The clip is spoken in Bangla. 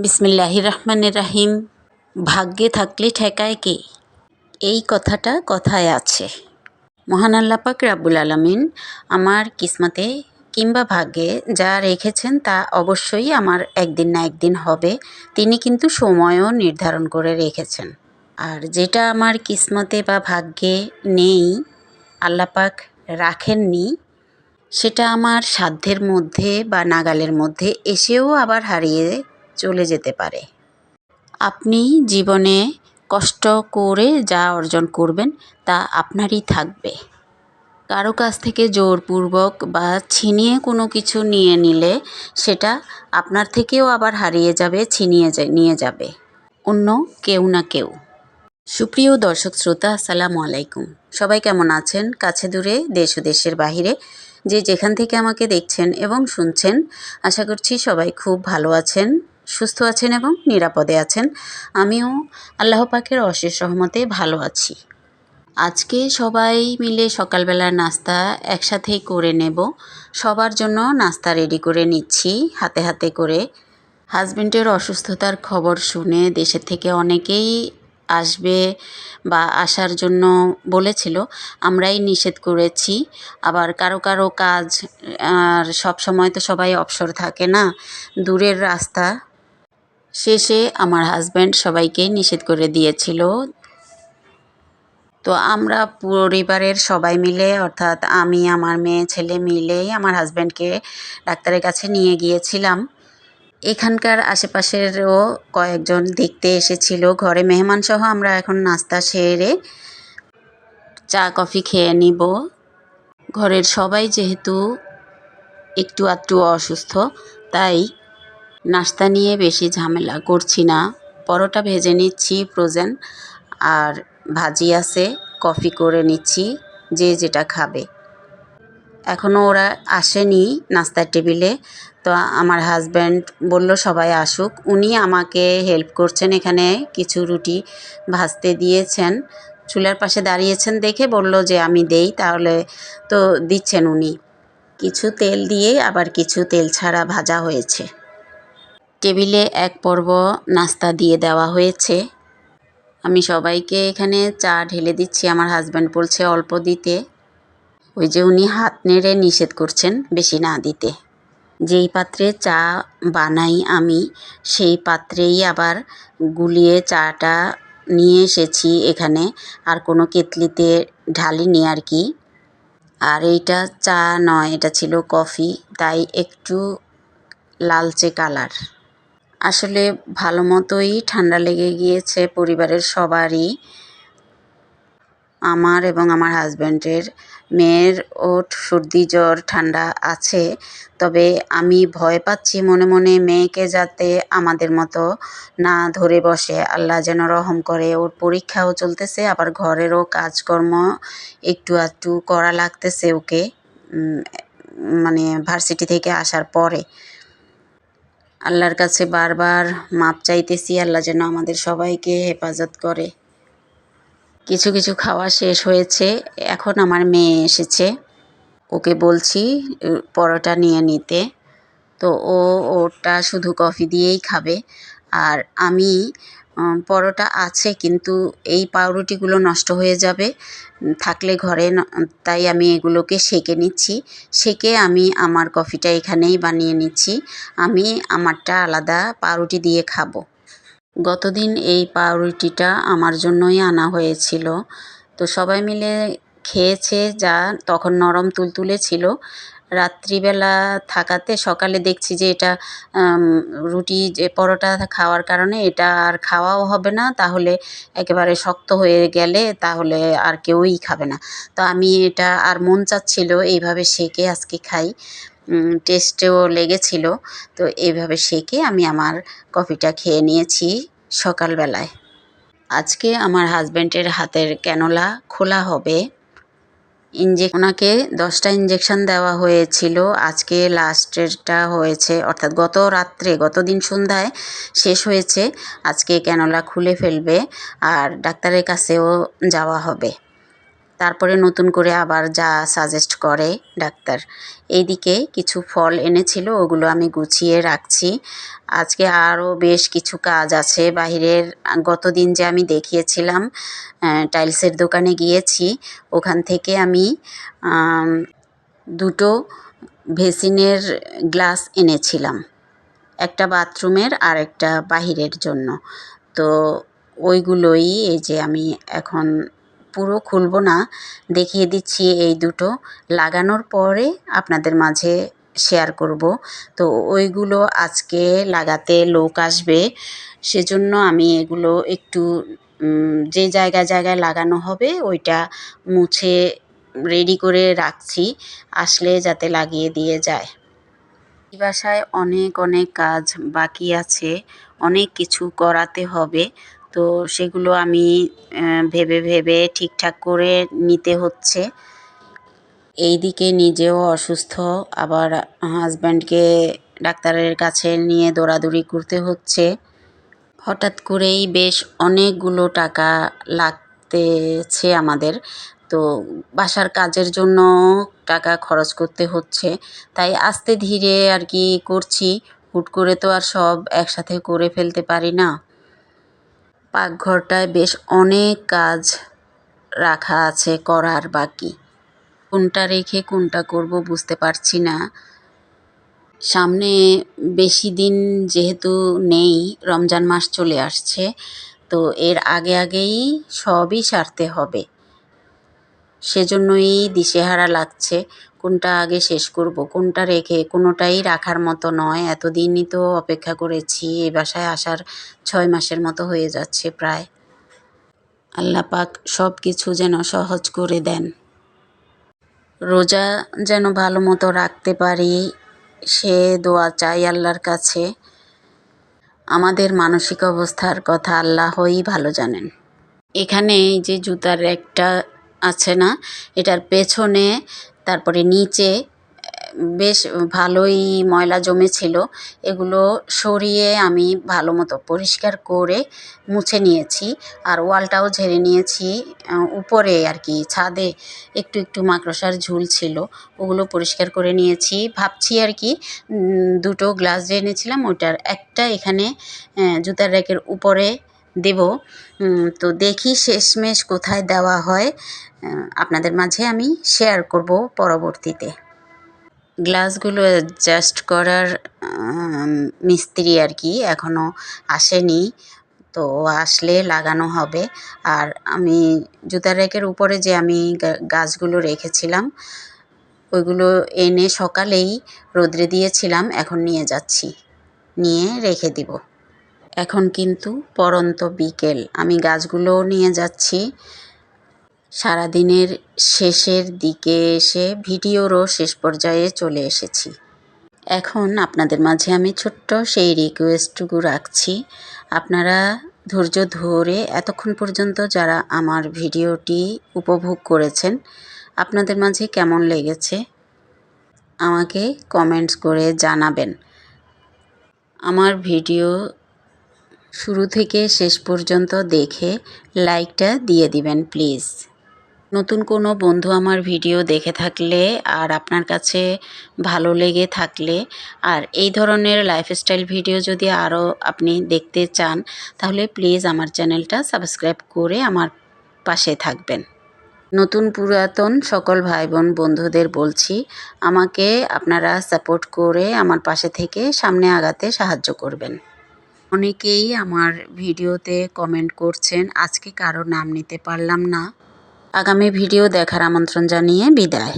বিসমিল্লাহ রহমান রাহিম। ভাগ্যে থাকলে ঠেকায় কে? এই কথাটা কথায় আছে। মহান আল্লাপাক রাব্বুল আলমিন আমার কিসমতে কিংবা ভাগ্যে যা রেখেছেন তা অবশ্যই আমার একদিন না একদিন হবে। তিনি কিন্তু সময়ও নির্ধারণ করে রেখেছেন। আর যেটা আমার কিসমতে বা ভাগ্যে নেই আল্লাপাক রাখেননি, সেটা আমার সাধ্যের মধ্যে বা নাগালের মধ্যে এসেও আবার হারিয়ে চলে যেতে পারে। আপনি জীবনে কষ্ট করে যা অর্জন করবেন, তা আপনারই থাকবে। কারও কাছ থেকে জোরপূর্বক বা ছিনিয়ে কোনো কিছু নিয়ে নিলে সেটা আপনার থেকেও আবার হারিয়ে যাবে, ছিনিয়ে নিয়ে যাবে। অন্য কেউ না কেউ। সুপ্রিয় দর্শক শ্রোতা, আসসালামু আলাইকুম। সবাই কেমন আছেন? কাছে দূরে, দেশ ও দেশের বাহিরে যে যেখান থেকে আমাকে দেখছেন এবং শুনছেন, আশা করছি সবাই খুব ভালো আছেন। সুস্থ আছেন এবং নিরাপদে আছেন। আমিও আল্লাহ পাকের অশেষ সহমতে ভালো আছি। আজকে সবাই মিলে সকালবেলার নাস্তা একসাথেই করে নেব। সবার জন্য নাস্তা রেডি করে নিচ্ছি, হাতে হাতে করে। হাজব্যান্ডের অসুস্থতার খবর শুনে দেশের থেকে অনেকেই আসবে বা আসার জন্য বলেছিল, আমরাই নিষেধ করেছি। আবার কারও কারও কাজ, আর সব সময় তো সবাই অবসর থাকে না, দূরের রাস্তা। শেষে আমার হাজব্যান্ড সবাইকে নিষেধ করে দিয়েছিল। তো আমরা পরিবারের সবাই মিলে, অর্থাৎ আমি, আমার মেয়ে, ছেলে মিলেই আমার হাজব্যান্ডকে ডাক্তারের কাছে নিয়ে গিয়েছিলাম। এখানকার আশেপাশেরও কয়েকজন দেখতে এসেছিল। ঘরে মেহমান সহ আমরা এখন নাস্তা সেরে চা, কফি খেয়ে নিব। ঘরের সবাই যেহেতু একটু আধটু অসুস্থ, তাই নাস্তা নিয়ে বেশি ঝামেলা করছি না। পরোটা ভেজে নিচ্ছি ফ্রোজেন আর ভাজি আছে কফি করে নিচ্ছি, যে যেটা খাবে। এখনও ওরা আসেনি নাস্তার টেবিলে, তো আমার হাজব্যান্ড বলল, সবাই আসুক। উনি আমাকে হেল্প করছেন, এখানে কিছু রুটি ভাজতে দিয়েছেন। চুলার পাশে দাঁড়িয়েছেন দেখে বলল যে, আমি দেই তাহলে। তো দিচ্ছেন উনি। কিছু তেল দিয়ে আবার কিছু তেল ছাড়া ভাজা হয়েছে। টেবিলে এক পর্ব নাস্তা দিয়ে দেওয়া হয়েছে। আমি সবাইকে এখানে চা ঢেলে দিচ্ছি, আমার হাজব্যান্ড বলছে অল্প দিতে। ওই যে উনি হাত নেড়ে নিষেধ করছেন বেশি না দিতে। যেই পাত্রে চা বানাই আমি, সেই পাত্রেই আবার গুলিয়ে চাটা নিয়ে এসেছি এখানে। আর কোনো কেতলিতে ঢালিনি আর কি। আর এইটা চা নয়, এটা ছিল কফি, তাই একটু লালচে কালার। আসলে ভালো মতোই ঠান্ডা লেগে গিয়েছে পরিবারের সবারই। আমার এবং আমার হাজব্যান্ডের মেয়ের ও সর্দি, জ্বর, ঠান্ডা আছে। তবে আমি ভয় পাচ্ছি মনে মনে মেয়েকে যাতে আমাদের মতো না ধরে বসে। আল্লাহ যেন রহম করে, ওর পরীক্ষাও চলতেছে, আবার ঘরেরও কাজকর্ম একটু আধটু করা লাগতেছে ওকে মানে ভার্সিটি থেকে আসার পরে। আল্লাহর কাছে বারবার মাপ চাইতেছি, আল্লাহ যেন আমাদের সবাইকে হেফাজত করে। কিছু কিছু খাওয়া শেষ হয়েছে, এখন আমার মেয়ে এসেছে। ওকে বলছি, পরোটা নিয়ে নিতে। তো ও, ওটা শুধু কফি দিয়েই খাবে। আর আমি পরোটা আছে, কিন্তু এই পাউরুটিগুলো নষ্ট হয়ে যাবে থাকলে ঘরে তাই আমি এগুলোকে সেকে নিচ্ছি। সেকে আমি আমার কফিটা এখানেই বানিয়ে নিচ্ছি। আমি আমারটা আলাদা পাউরুটি দিয়ে খাব। গতদিন এই পাউরুটিটা আমার জন্যই আনা হয়েছিল। তো সবাই মিলে খেয়েছে, যা তখন নরম তুলতুলে ছিল। রাত্রিবেলা থাকাতে সকালে দেখছি যে এটা রুটি, যে পরোটা খাওয়ার কারণে এটা আর খাওয়াও হবে না। তাহলে একেবারে শক্ত হয়ে গেলে তাহলে আর কেউই খাবে না। তো আমি এটা আর মন চাচ্ছিল এইভাবে সেকে আজকে খাই। টেস্টেও লেগেছিল। তো এইভাবে সেকে আমি আমার কফিটা খেয়ে নিয়েছি সকালবেলায়। আজকে আমার হাজব্যান্ডের হাতের ক্যানোলা খোলা হবে। ইঞ্জে ওনাকে দশটা ইঞ্জেকশন দেওয়া হয়েছিল। আজকে লাস্টেরটা হয়েছে। অর্থাৎ গত রাত্রে, গত দিন সন্ধ্যায় শেষ হয়েছে। আজকে ক্যানোলা খুলে ফেলবে আর ডাক্তারের কাছেও যাওয়া হবে। তারপরে নতুন করে আবার যা সাজেস্ট করে ডাক্তার। এইদিকে কিছু ফল এনেছিল, ওগুলো আমি গুছিয়ে রাখছি। আজকে আরও বেশ কিছু কাজ আছে। বাহিরের গতদিন যে আমি দেখিয়েছিলাম টাইলসের দোকানে গিয়েছি, ওখান থেকে আমি, দুটো ভেসিনের গ্লাস এনেছিলাম। একটা বাথরুমের আর একটা বাহিরের জন্য। তো ওইগুলোই এই যে আমি এখন পুরো খুলবো না, দেখিয়ে দিচ্ছি এই দুটো। লাগানোর পরে আপনাদের মাঝে শেয়ার করব। তো ওইগুলো আজকে লাগাতে লোক আসবে, সেজন্য আমি এগুলো একটু যে জায়গায় জায়গায় লাগানো হবে ওইটা মুছে রেডি করে রাখছি, আসলে যাতে লাগিয়ে দিয়ে যায়। বাসায় অনেক অনেক কাজ বাকি আছে, অনেক কিছু করাতে হবে। তো সেগুলো আমি ভেবে ভেবে ঠিকঠাক করে নিতে হচ্ছে। এই দিকে নিজেও অসুস্থ, আবার হাজব্যান্ডকে ডাক্তারের কাছে নিয়ে দৌড়াদৌড়ি করতে হচ্ছে। হঠাৎ করেই বেশ অনেকগুলো টাকা লাগতেছে আমাদের। তো বাসার কাজের জন্য টাকা খরচ করতে হচ্ছে। তাই আস্তে ধীরে আর কি করছি। হুট করে তো আর সব একসাথে করে ফেলতে পারি না। পাকঘরটায় বেশ অনেক কাজ রাখা আছে, করার বাকি। কোনটা রেখে কোনটা করব বুঝতে পারছি না। সামনে বেশি দিন যেহেতু নেই, রমজান মাস চলে আসছে, তো এর আগে আগেই সবই সারতে হবে। সেজন্যই দিশেহারা লাগছে। কোনটা আগে শেষ করব, কোনটা রেখে, কোনোটাই রাখার মতো নয়। এতদিনই তো অপেক্ষা করেছি এই বাসায় আসার ছয় মাসের মতো হয়ে যাচ্ছে প্রায়। আল্লাহ পাক সব কিছু যেন সহজ করে দেন। রোজা যেন ভালো মতো রাখতে পারি, সে দোয়া চাই আল্লাহর কাছে। আমাদের মানসিক অবস্থার কথা আল্লাহই ভালো জানেন। এখানে এই যে জুতার একটা আছে না, এটার পেছনে তারপরে নিচে বেশ ভালোই ময়লা জমেছিল। এগুলো সরিয়ে আমি ভালো মতো পরিষ্কার করে মুছে নিয়েছি। আর ওয়ালটাও ঝেড়ে নিয়েছি। উপরে আর কি, ছাদে একটু একটু মাকড়সার ঝুল ছিল, ওগুলো পরিষ্কার করে নিয়েছি। ভাবছি আর কি দুটো গ্লাস যে এনেছিলাম ওটার একটা এখানে জুতার র্যাকের উপরে দেব। তো দেখি শেষমেশ কোথায় দেওয়া হয়। আপনাদের মাঝে আমি শেয়ার করব পরবর্তীতে। গ্লাসগুলো অ্যাডজাস্ট করার মিস্ত্রি আর কি এখনও আসেনি। তো আসলে লাগানো হবে। আর আমি জুতার র্যাকের উপরে যে আমি গাছগুলো রেখেছিলাম, ওইগুলো এনে সকালেই রোদ্রে দিয়েছিলাম, এখন নিয়ে যাচ্ছি। নিয়ে রেখে দিব। এখন কিন্তু পরন্ত বিকেল। আমি গাছগুলোও নিয়ে যাচ্ছি। সারাদিনের শেষের দিকে এসে ভিডিওরও শেষ পর্যায়ে চলে এসেছি। এখন আপনাদের মাঝে আমি ছোট্ট সেই রিকোয়েস্টটুকু রাখছি। আপনারা ধৈর্য ধরে এতক্ষণ পর্যন্ত যারা আমার ভিডিওটি উপভোগ করেছেন, আপনাদের মাঝে কেমন লেগেছে? আমাকে কমেন্টস করে জানাবেন। আমার ভিডিও শুরু থেকে শেষ পর্যন্ত দেখে লাইকটা দিয়ে দিবেন, প্লিজ। নতুন কোনো বন্ধু আমার ভিডিও দেখে থাকলে আর আপনার কাছে ভালো লেগে থাকলে আর এই ধরনের লাইফস্টাইল ভিডিও যদি আরও আপনি দেখতে চান, তাহলে প্লিজ আমার চ্যানেলটা সাবস্ক্রাইব করে আমার পাশে থাকবেন। নতুন পুরাতন সকল ভাই বোন বন্ধুদের বলছি, আমাকে আপনারা সাপোর্ট করে আমার পাশে থেকে সামনে আগাতে সাহায্য করবেন। অনেকেই আমার ভিডিওতে কমেন্ট করছেন, আজকে কারও নাম নিতে পারলাম না। আগামী ভিডিও দেখার আমন্ত্রণ জানিয়ে বিদায়।